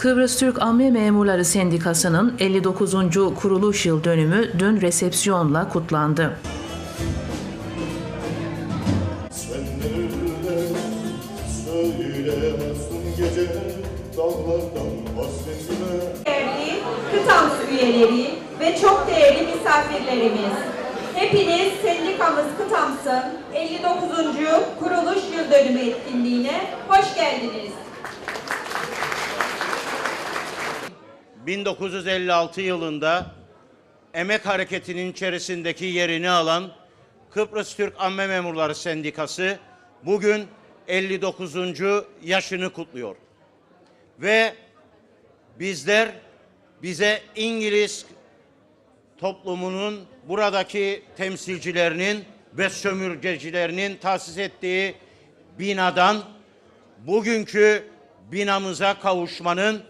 Kıbrıs Türk Amme Memurları Sendikası'nın 59. kuruluş yıl dönümü dün resepsiyonla kutlandı. Değerli kıtams üyeleri ve çok değerli misafirlerimiz. Hepiniz sendikamız Kıtams'ın 59. kuruluş yıl dönümü etkinliğine hoş geldiniz. 1956 yılında emek hareketinin içerisindeki yerini alan Kıbrıs Türk Amme Memurları Sendikası bugün 59. yaşını kutluyor. Ve bizler bize İngiliz toplumunun buradaki temsilcilerinin ve sömürgecilerinin tahsis ettiği binadan bugünkü binamıza kavuşmanın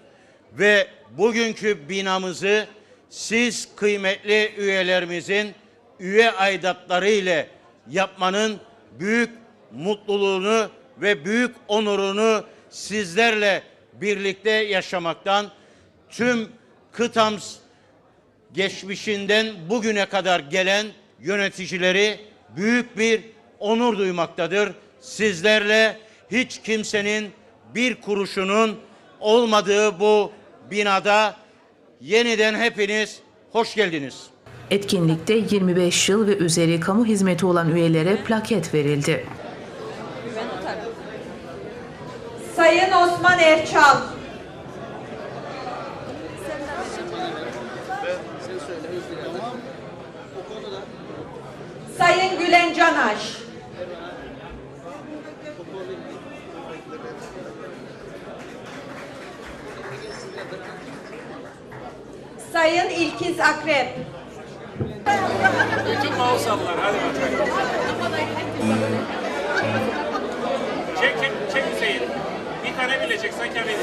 ve bugünkü binamızı siz kıymetli üyelerimizin üye aidatları ile yapmanın büyük mutluluğunu ve büyük onurunu sizlerle birlikte yaşamaktan tüm kıtams geçmişinden bugüne kadar gelen yöneticileri büyük bir onur duymaktadır. Sizlerle hiç kimsenin bir kuruşunun olmadığı bu binada yeniden hepiniz hoş geldiniz. Etkinlikte 25 yıl ve üzeri kamu hizmeti olan üyelere plaket verildi. Sayın Osman Erçal. Sayın Gülen Canaş. Sayın İlkiz Akrep. Bütün mouse'lar hadi bakalım. Çek, çek, Hüseyin. Bir tane bile çeksen kemiğini.